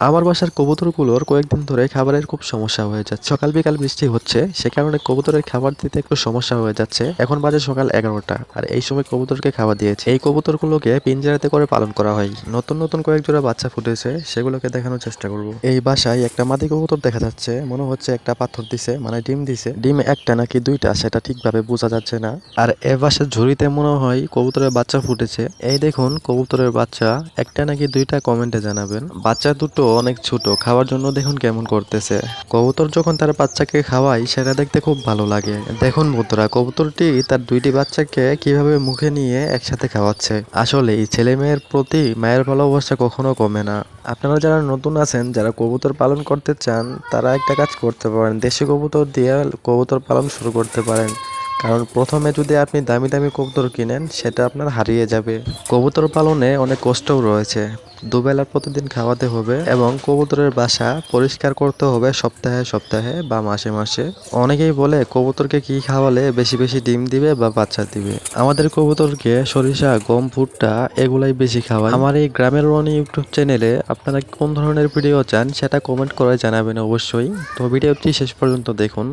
আমার বাসার কবুতরগুলোর কয়েকদিন ধরে খাবারের খুব সমস্যা হয়ে যাচ্ছে। সকাল বিকাল বৃষ্টি হচ্ছে, সে কারণে কবুতরের খাবার দিতে একটু সমস্যা হয়ে যাচ্ছে। এখন বাজে সকাল এগারোটা, আর এই সময় কবুতরকে খাবার দিয়েছে। এই কবুতরগুলোকে পিঞ্জারাতে করে পালন করা হয়। নতুন নতুন কয়েক জোড়া বাচ্চা ফুটেছে, সেগুলোকে দেখানোর চেষ্টা করব। এই বাসায় একটা মাদি কবুতর দেখা যাচ্ছে, মনে হচ্ছে একটা পাথর দিছে মানে ডিম দিছে। ডিম একটা নাকি দুইটা, সেটা ঠিকভাবে বোঝা যাচ্ছে না। আর এ বাসার ঝুড়িতে মনে হয় কবুতরের বাচ্চা ফুটেছে। এই দেখুন, কবুতরের বাচ্চা, একটা নাকি দুইটা কমেন্টে জানাবেন। বাচ্চা দুটো অনেক ছোট, খাওয়ার জন্য দেখুন কেমন করতেছে। কবুতর যখন তার বাচ্চাকে খাওয়ায়, সেটা দেখতে খুব ভালো লাগে। দেখুন বন্ধুরা, কবুতরটি তার দুইটি বাচ্চাকে কীভাবে মুখে নিয়ে একসাথে খাওয়াচ্ছে। আসলে ছেলে মেয়ের প্রতি মায়ের ভালোবাসা কখনো কমে না। আপনারা যারা নতুন আছেন, যারা কবুতর পালন করতে চান, তারা একটা কাজ করতে পারেন। দেশি কবুতর দিয়ে কবুতর পালন শুরু করতে পারেন। কারণ প্রথমে যদি আপনি দামি দামি কবুতর কিনেন, সেটা আপনার হারিয়ে যাবে। কবুতর পালনে অনেক কষ্টও রয়েছে। দুবেলা প্রতিদিন খাওয়াতে হবে এবং কবুতরের বাসা পরিষ্কার করতে হবে সপ্তাহে সপ্তাহে বা মাসে মাসে। অনেকেই বলে কবুতরকে কি খাওয়ালে বেশি বেশি ডিম দিবে বা বাচ্চা দিবে? আমাদের কবুতরকে সরিষা, গম, ভুট্টা এগুলাই বেশি খাওয়ায় আমার এই গ্রামের রনি ইউটিউব চ্যানেলে আপনারা কোন ধরনের ভিডিও চান সেটা কমেন্ট করে জানাবেন অবশ্যই। তো ভিডিওটি শেষ পর্যন্ত দেখুন।